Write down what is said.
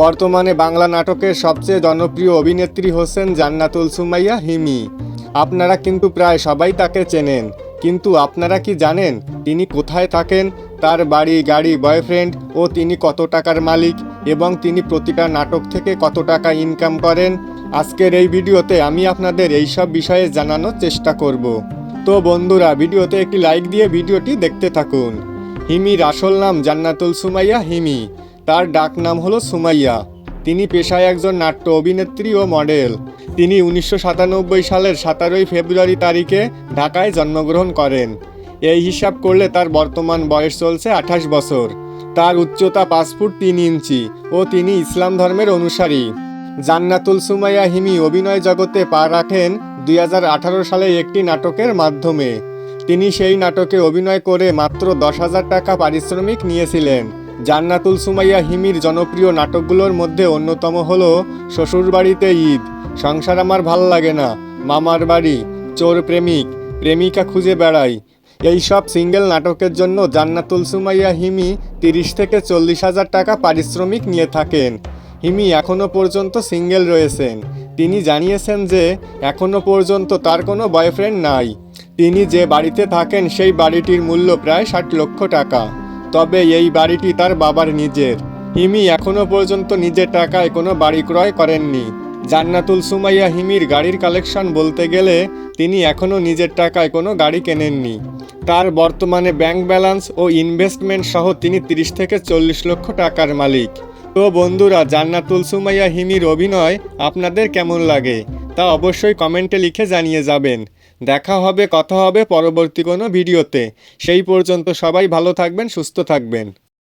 বর্তমানে বাংলা নাটকের সবচেয়ে জনপ্রিয় অভিনেত্রী হোসেন জান্নাতুল সুমাইয়া হিমি। আপনারা কিন্তু প্রায় সবাই তাকে চেনেন। কিন্তু আপনারা কি জানেন তিনি কোথায় থাকেন? তার বাড়ি, গাড়ি, বয়ফ্রেন্ড ও তিনি কত টাকার মালিক এবং তিনি প্রতিটা নাটক থেকে কত টাকা ইনকাম করেন? আজকের এই ভিডিওতে আমি আপনাদের এই সব বিষয়ে জানানোর চেষ্টা করব। তো বন্ধুরা, ভিডিওতে একটি লাইক দিয়ে ভিডিওটি দেখতে থাকুন। হিমির আসল নাম জান্নাতুল সুমাইয়া হিমি। তার ডাক নাম হলো সুমাইয়া। তিনি পেশায় একজন নাট্য অভিনেত্রী ও মডেল। তিনি উনিশশো সাতানব্বই সালের সতেরোই ফেব্রুয়ারি তারিখে ঢাকায় জন্মগ্রহণ করেন। এই হিসাব করলে তার বর্তমান বয়স চলছে আঠাশ বছর। তার উচ্চতা পাঁচ ফুট তিন ইঞ্চি ও তিনি ইসলাম ধর্মের অনুসারী। জান্নাতুল সুমাইয়া হিমি অভিনয় জগতে পা রাখেন দুই হাজার আঠারো সালে একটি নাটকের মাধ্যমে। তিনি সেই নাটকে অভিনয় করে মাত্র দশ হাজার টাকা পারিশ্রমিক নিয়েছিলেন। জান্নাতুল সুমাইয়া হিমির জনপ্রিয় নাটকগুলোর মধ্যে অন্যতম হল শ্বশুরবাড়িতে ঈদ, সংসার আমার ভালো লাগে না, মামার বাড়ি, চোর প্রেমিক, প্রেমিকা খুঁজে বেড়াই। এই সব সিঙ্গেল নাটকের জন্য জান্নাতুল সুমাইয়া হিমি তিরিশ থেকে চল্লিশ হাজার টাকা পারিশ্রমিক নিয়ে থাকেন। হিমি এখনও পর্যন্ত সিঙ্গেল রয়েছেন। তিনি জানিয়েছেন যে এখনও পর্যন্ত তার কোনো বয়ফ্রেন্ড নাই। তিনি যে বাড়িতে থাকেন সেই বাড়িটির মূল্য প্রায় ষাট লক্ষ টাকা। তবে এই বাড়িটি তার বাবার নিজের। হিমি এখনও পর্যন্ত নিজের টাকায় কোনো বাড়ি ক্রয় করেননি। জান্নাতুল সুমাইয়া হিমির গাড়ির কালেকশন বলতে গেলে তিনি এখনও নিজের টাকায় কোনো গাড়ি কেনেননি। তার বর্তমানে ব্যাংক ব্যালেন্স ও ইনভেস্টমেন্ট সহ তিনি তিরিশ থেকে চল্লিশ লক্ষ টাকার মালিক। তো বন্ধুরা, জান্নাতুল সুমাইয়া হিমির অভিনয় আপনাদের কেমন লাগে? তা অবশ্যই কমেন্টে লিখে জানিয়ে যাবেন। দেখা হবে, কথা হবে পরবর্তী কোনো ভিডিওতে। সেই পর্যন্ত সবাই ভালো থাকবেন, সুস্থ থাকবেন।